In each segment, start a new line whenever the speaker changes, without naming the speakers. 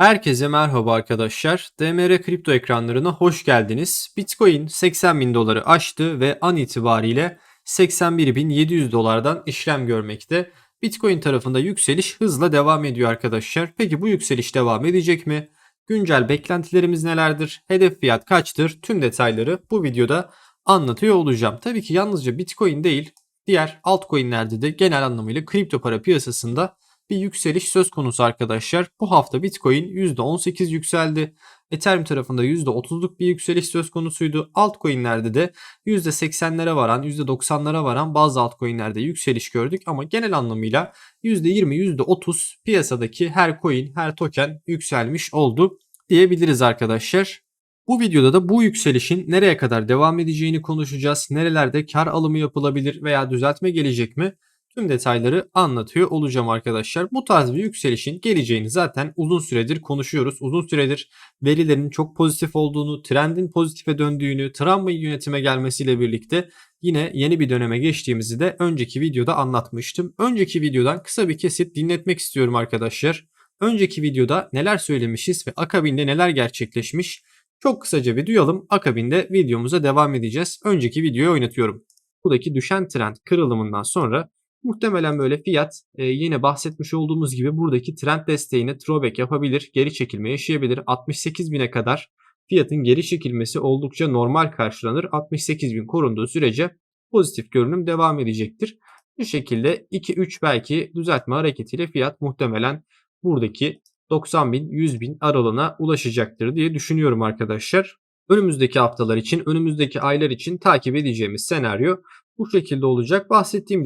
Herkese merhaba arkadaşlar. DMR kripto ekranlarına hoş geldiniz. Bitcoin 80 bin doları aştı ve an itibariyle 81.700 dolardan işlem görmekte. Bitcoin tarafında yükseliş hızla devam ediyor arkadaşlar. Peki bu yükseliş devam edecek mi? Güncel beklentilerimiz nelerdir? Hedef fiyat kaçtır? Tüm detayları bu videoda anlatıyor olacağım. Tabii ki yalnızca Bitcoin değil, diğer altcoin'lerde de genel anlamıyla kripto para piyasasında bir yükseliş söz konusu arkadaşlar. Bu hafta Bitcoin %18 yükseldi. Ethereum tarafında %30'luk bir yükseliş söz konusuydu. Altcoin'lerde de %80'lere varan, %90'lara varan bazı altcoin'lerde yükseliş gördük ama genel anlamıyla %20, %30 piyasadaki her coin, her token yükselmiş oldu diyebiliriz arkadaşlar. Bu videoda da bu yükselişin nereye kadar devam edeceğini konuşacağız. Nerelerde kar alımı yapılabilir veya düzeltme gelecek mi? Tüm detayları anlatıyor olacağım arkadaşlar. Bu tarz bir yükselişin geleceğini zaten uzun süredir konuşuyoruz. Uzun süredir verilerin çok pozitif olduğunu, trendin pozitife döndüğünü, Trump'ın yönetime gelmesiyle birlikte yine yeni bir döneme geçtiğimizi de önceki videoda anlatmıştım. Önceki videodan kısa bir kesit dinletmek istiyorum arkadaşlar. Önceki videoda neler söylemişiz ve akabinde neler gerçekleşmiş çok kısaca bir duyalım. Akabinde videomuza devam edeceğiz. Önceki videoyu oynatıyorum. Buradaki düşen trend kırılımından sonra Muhtemelen böyle fiyat e, yine bahsetmiş olduğumuz gibi buradaki trend desteğine throwback yapabilir, geri çekilme yaşayabilir. 68 bine kadar fiyatın geri çekilmesi oldukça normal karşılanır. 68 bin korunduğu sürece pozitif görünüm devam edecektir. Bu şekilde 2-3 belki düzeltme hareketiyle fiyat muhtemelen buradaki 90 bin 100 bin aralığına ulaşacaktır diye düşünüyorum arkadaşlar. Önümüzdeki haftalar için, önümüzdeki aylar için takip edeceğimiz senaryo bu şekilde olacak. Bahsettiğim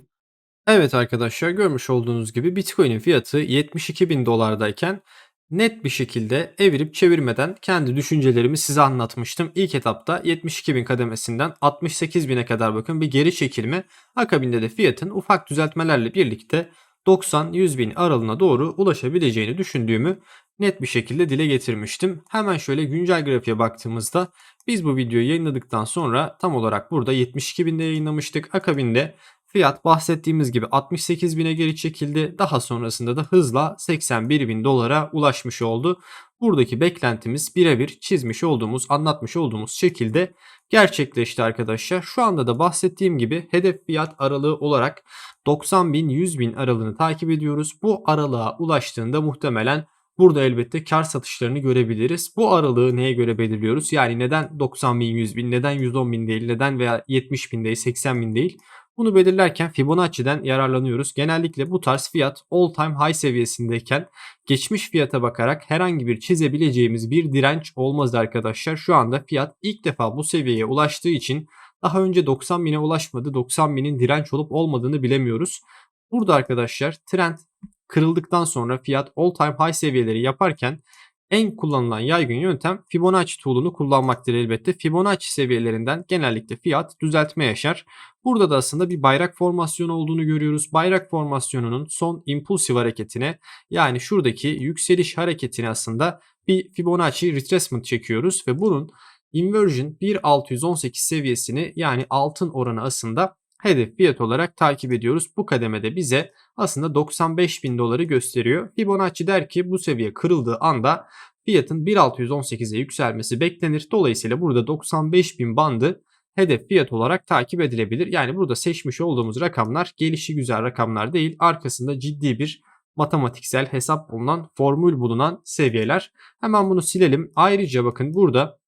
Evet arkadaşlar görmüş olduğunuz gibi Bitcoin'in fiyatı 72 bin dolardayken net bir şekilde evirip çevirmeden kendi düşüncelerimi size anlatmıştım. İlk etapta 72 bin kademesinden 68 bine kadar bakın bir geri çekilme. Akabinde de fiyatın ufak düzeltmelerle birlikte 90-100 bin aralığına doğru ulaşabileceğini düşündüğümü net bir şekilde dile getirmiştim. Hemen şöyle güncel grafiğe baktığımızda biz bu videoyu yayınladıktan sonra tam olarak burada 72 binde yayınlamıştık. Akabinde Fiyat bahsettiğimiz gibi 68 bine geri çekildi. Daha sonrasında da hızla 81 bin dolara ulaşmış oldu. Buradaki beklentimiz birebir çizmiş olduğumuz, anlatmış olduğumuz şekilde gerçekleşti arkadaşlar. Şu anda da bahsettiğim gibi hedef fiyat aralığı olarak 90 bin 100 bin aralığını takip ediyoruz. Bu aralığa ulaştığında muhtemelen Burada elbette kar satışlarını görebiliriz. Bu aralığı neye göre belirliyoruz? Yani neden 90 bin 100 bin, neden 110 bin değil, neden veya 70 bin değil, 80 bin değil? Bunu belirlerken Fibonacci'den yararlanıyoruz. Genellikle bu tarz fiyat all time high seviyesindeyken geçmiş fiyata bakarak herhangi bir çizebileceğimiz bir direnç olmaz arkadaşlar. Şu anda fiyat ilk defa bu seviyeye ulaştığı için daha önce 90 bine ulaşmadı. 90 binin direnç olup olmadığını bilemiyoruz. Burada arkadaşlar trend kırıldıktan sonra fiyat all time high seviyeleri yaparken en kullanılan yaygın yöntem Fibonacci tool'unu kullanmaktır elbette. Fibonacci seviyelerinden genellikle fiyat düzeltme yaşar. Burada da aslında bir bayrak formasyonu olduğunu görüyoruz. Bayrak formasyonunun son impulsif hareketine yani şuradaki yükseliş hareketine aslında bir Fibonacci retracement çekiyoruz ve bunun inversion 1.618 seviyesini yani altın oranı aslında hedef fiyat olarak takip ediyoruz. Bu kademede bize aslında 95 bin doları gösteriyor. Fibonacci der ki bu seviye kırıldığı anda fiyatın 1.618'e yükselmesi beklenir. Dolayısıyla burada 95 bin bandı hedef fiyat olarak takip edilebilir. Yani burada seçmiş olduğumuz rakamlar gelişi güzel rakamlar değil. Arkasında ciddi bir matematiksel hesap bulunan, formül bulunan seviyeler. Hemen bunu silelim. Ayrıca bakın burada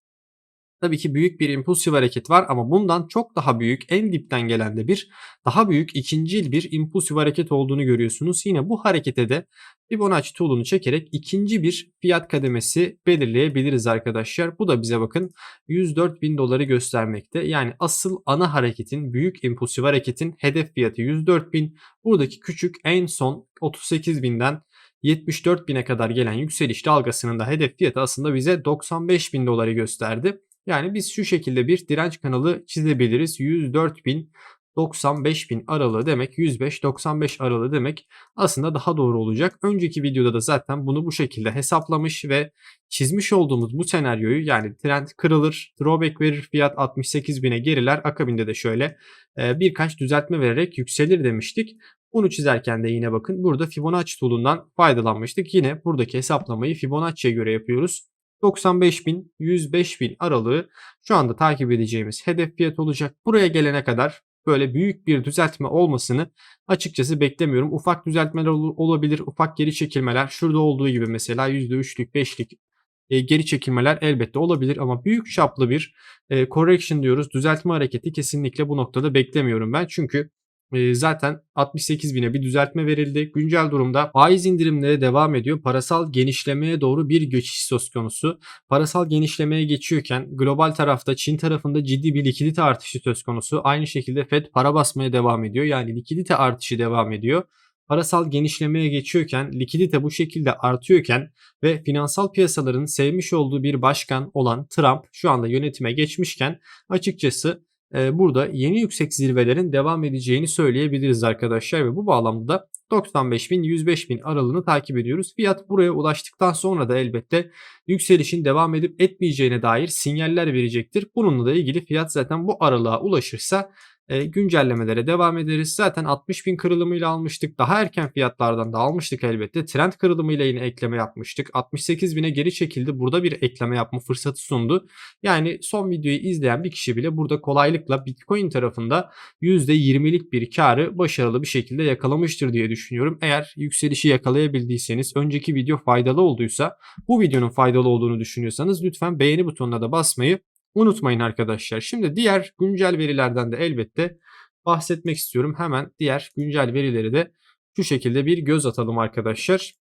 Tabii ki büyük bir impulsif hareket var ama bundan çok daha büyük en dipten gelen de bir daha büyük ikincil bir impulsif hareket olduğunu görüyorsunuz. Yine bu harekete de Fibonacci tool'unu çekerek ikinci bir fiyat kademesi belirleyebiliriz arkadaşlar. Bu da bize bakın 104 bin doları göstermekte. Yani asıl ana hareketin büyük impulsif hareketin hedef fiyatı 104 bin. Buradaki küçük en son 38 binden 74 bine kadar gelen yükseliş dalgasının da hedef fiyatı aslında bize 95 bin doları gösterdi. Yani biz şu şekilde bir direnç kanalı çizebiliriz. 104 bin 95 bin aralığı demek 105-95 aralığı demek aslında daha doğru olacak. Önceki videoda da zaten bunu bu şekilde hesaplamış ve çizmiş olduğumuz bu senaryoyu yani trend kırılır, drawback verir fiyat 68 bine geriler akabinde de şöyle birkaç düzeltme vererek yükselir demiştik. Bunu çizerken de yine bakın burada Fibonacci tool'undan faydalanmıştık. Yine buradaki hesaplamayı Fibonacci'ye göre yapıyoruz. 95.000 105.000 aralığı şu anda takip edeceğimiz hedef fiyat olacak. Buraya gelene kadar böyle büyük bir düzeltme olmasını açıkçası beklemiyorum. Ufak düzeltmeler olabilir, ufak geri çekilmeler. Şurada olduğu gibi mesela %3'lük, 5'lik e, geri çekilmeler elbette olabilir ama büyük çaplı bir e, correction diyoruz. Düzeltme hareketi kesinlikle bu noktada beklemiyorum ben. Çünkü e, zaten 68 bine bir düzeltme verildi. Güncel durumda faiz indirimleri devam ediyor. Parasal genişlemeye doğru bir geçiş söz konusu. Parasal genişlemeye geçiyorken global tarafta Çin tarafında ciddi bir likidite artışı söz konusu. Aynı şekilde Fed para basmaya devam ediyor. Yani likidite artışı devam ediyor parasal genişlemeye geçiyorken, likidite bu şekilde artıyorken ve finansal piyasaların sevmiş olduğu bir başkan olan Trump şu anda yönetime geçmişken açıkçası burada yeni yüksek zirvelerin devam edeceğini söyleyebiliriz arkadaşlar ve bu bağlamda da 95 bin 105 bin aralığını takip ediyoruz. Fiyat buraya ulaştıktan sonra da elbette yükselişin devam edip etmeyeceğine dair sinyaller verecektir. Bununla da ilgili fiyat zaten bu aralığa ulaşırsa e, güncellemelere devam ederiz. Zaten 60 bin kırılımıyla almıştık. Daha erken fiyatlardan da almıştık elbette. Trend kırılımıyla yine ekleme yapmıştık. 68 bine geri çekildi. Burada bir ekleme yapma fırsatı sundu. Yani son videoyu izleyen bir kişi bile burada kolaylıkla Bitcoin tarafında %20'lik bir karı başarılı bir şekilde yakalamıştır diye düşünüyorum. Eğer yükselişi yakalayabildiyseniz önceki video faydalı olduysa bu videonun faydalı olduğunu düşünüyorsanız lütfen beğeni butonuna da basmayı unutmayın arkadaşlar. Şimdi diğer güncel verilerden de elbette bahsetmek istiyorum. Hemen diğer güncel verileri de şu şekilde bir göz atalım arkadaşlar.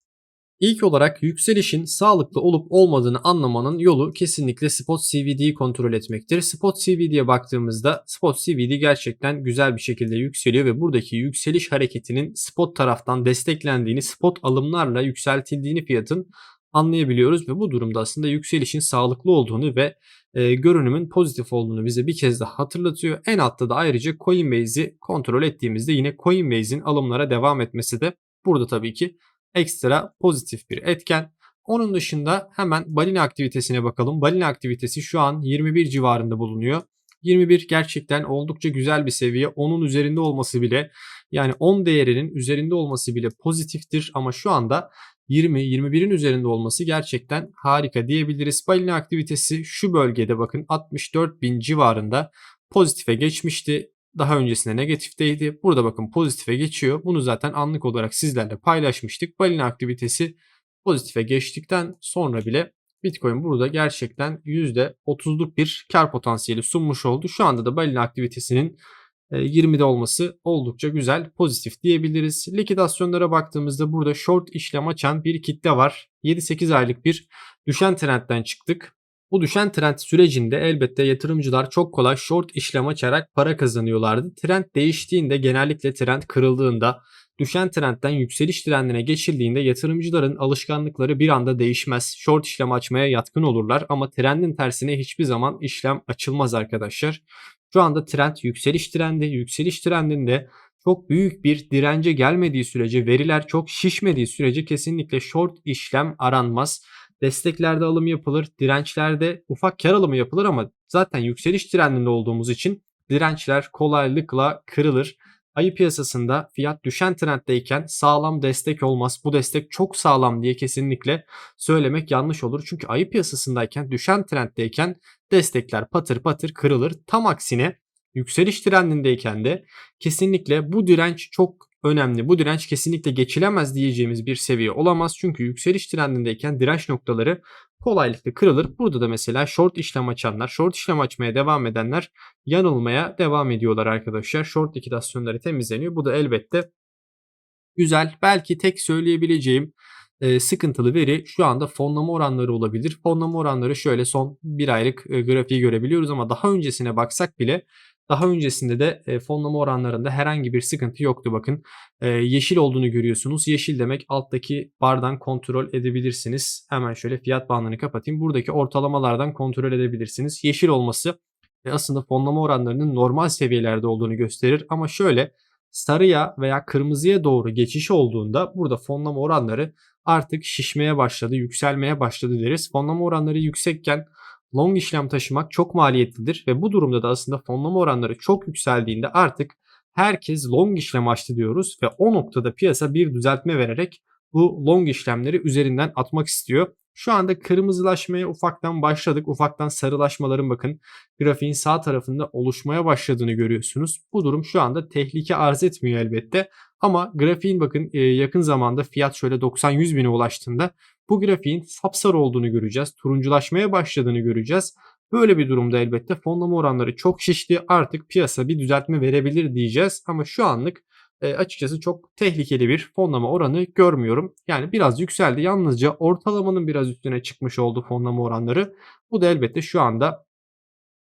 İlk olarak yükselişin sağlıklı olup olmadığını anlamanın yolu kesinlikle Spot CVD'yi kontrol etmektir. Spot CVD'ye baktığımızda Spot CVD gerçekten güzel bir şekilde yükseliyor ve buradaki yükseliş hareketinin spot taraftan desteklendiğini, spot alımlarla yükseltildiğini fiyatın anlayabiliyoruz ve bu durumda aslında yükselişin sağlıklı olduğunu ve e, görünümün pozitif olduğunu bize bir kez daha hatırlatıyor. En altta da ayrıca Coinbase'i kontrol ettiğimizde yine Coinbase'in alımlara devam etmesi de burada tabii ki ekstra pozitif bir etken. Onun dışında hemen balina aktivitesine bakalım. Balina aktivitesi şu an 21 civarında bulunuyor. 21 gerçekten oldukça güzel bir seviye. Onun üzerinde olması bile yani 10 değerinin üzerinde olması bile pozitiftir ama şu anda 20-21'in üzerinde olması gerçekten harika diyebiliriz. Balina aktivitesi şu bölgede bakın 64 bin civarında pozitife geçmişti. Daha öncesinde negatifteydi. Burada bakın pozitife geçiyor. Bunu zaten anlık olarak sizlerle paylaşmıştık. Balina aktivitesi pozitife geçtikten sonra bile Bitcoin burada gerçekten %30'luk bir kar potansiyeli sunmuş oldu. Şu anda da balina aktivitesinin 20'de e, olması oldukça güzel, pozitif diyebiliriz. Likidasyonlara baktığımızda burada short işlem açan bir kitle var. 7-8 aylık bir düşen trendten çıktık. Bu düşen trend sürecinde elbette yatırımcılar çok kolay short işlem açarak para kazanıyorlardı. Trend değiştiğinde genellikle trend kırıldığında düşen trendten yükseliş trendine geçildiğinde yatırımcıların alışkanlıkları bir anda değişmez. Short işlem açmaya yatkın olurlar ama trendin tersine hiçbir zaman işlem açılmaz arkadaşlar. Şu anda trend yükseliş trendi. Yükseliş trendinde çok büyük bir dirence gelmediği sürece, veriler çok şişmediği sürece kesinlikle short işlem aranmaz. Desteklerde alım yapılır, dirençlerde ufak kar alımı yapılır ama zaten yükseliş trendinde olduğumuz için dirençler kolaylıkla kırılır. Ayı piyasasında fiyat düşen trenddeyken sağlam destek olmaz. Bu destek çok sağlam diye kesinlikle söylemek yanlış olur. Çünkü ayı piyasasındayken düşen trenddeyken destekler patır patır kırılır. Tam aksine yükseliş trendindeyken de kesinlikle bu direnç çok önemli. Bu direnç kesinlikle geçilemez diyeceğimiz bir seviye olamaz. Çünkü yükseliş trendindeyken direnç noktaları kolaylıkla kırılır. Burada da mesela short işlem açanlar, short işlem açmaya devam edenler yanılmaya devam ediyorlar arkadaşlar. Short likidasyonları temizleniyor. Bu da elbette güzel. Belki tek söyleyebileceğim e, sıkıntılı veri şu anda fonlama oranları olabilir. Fonlama oranları şöyle son bir aylık e, grafiği görebiliyoruz ama daha öncesine baksak bile daha öncesinde de e, fonlama oranlarında herhangi bir sıkıntı yoktu bakın. E, yeşil olduğunu görüyorsunuz. Yeşil demek alttaki bardan kontrol edebilirsiniz. Hemen şöyle fiyat bandını kapatayım. Buradaki ortalamalardan kontrol edebilirsiniz. Yeşil olması e, aslında fonlama oranlarının normal seviyelerde olduğunu gösterir. Ama şöyle sarıya veya kırmızıya doğru geçiş olduğunda burada fonlama oranları artık şişmeye başladı, yükselmeye başladı deriz. Fonlama oranları yüksekken long işlem taşımak çok maliyetlidir ve bu durumda da aslında fonlama oranları çok yükseldiğinde artık herkes long işlem açtı diyoruz ve o noktada piyasa bir düzeltme vererek bu long işlemleri üzerinden atmak istiyor. Şu anda kırmızılaşmaya ufaktan başladık. Ufaktan sarılaşmaların bakın grafiğin sağ tarafında oluşmaya başladığını görüyorsunuz. Bu durum şu anda tehlike arz etmiyor elbette. Ama grafiğin bakın e, yakın zamanda fiyat şöyle 90-100 bine ulaştığında bu grafiğin sapsarı olduğunu göreceğiz. Turunculaşmaya başladığını göreceğiz. Böyle bir durumda elbette fonlama oranları çok şişti. Artık piyasa bir düzeltme verebilir diyeceğiz. Ama şu anlık e, açıkçası çok tehlikeli bir fonlama oranı görmüyorum. Yani biraz yükseldi. Yalnızca ortalamanın biraz üstüne çıkmış oldu fonlama oranları. Bu da elbette şu anda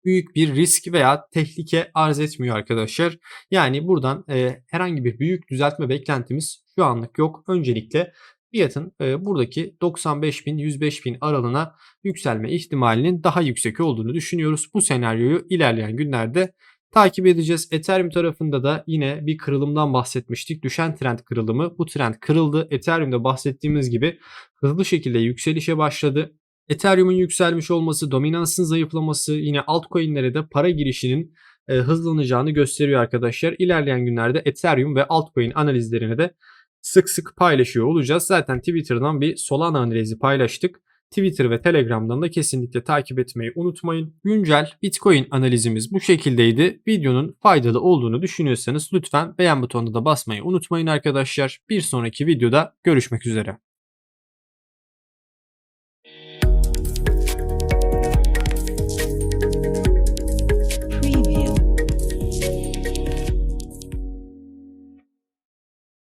büyük bir risk veya tehlike arz etmiyor arkadaşlar. Yani buradan e, herhangi bir büyük düzeltme beklentimiz şu anlık yok. Öncelikle fiyatın e, buradaki 95 bin 105 bin aralığına yükselme ihtimalinin daha yüksek olduğunu düşünüyoruz. Bu senaryoyu ilerleyen günlerde takip edeceğiz. Ethereum tarafında da yine bir kırılımdan bahsetmiştik. Düşen trend kırılımı. Bu trend kırıldı. Ethereum'da bahsettiğimiz gibi hızlı şekilde yükselişe başladı. Ethereum'un yükselmiş olması, dominansın zayıflaması yine altcoin'lere de para girişinin e, hızlanacağını gösteriyor arkadaşlar. İlerleyen günlerde Ethereum ve altcoin analizlerini de sık sık paylaşıyor olacağız. Zaten Twitter'dan bir Solana analizi paylaştık. Twitter ve Telegram'dan da kesinlikle takip etmeyi unutmayın. Güncel Bitcoin analizimiz bu şekildeydi. Videonun faydalı olduğunu düşünüyorsanız lütfen beğen butonuna da basmayı unutmayın arkadaşlar. Bir sonraki videoda görüşmek üzere.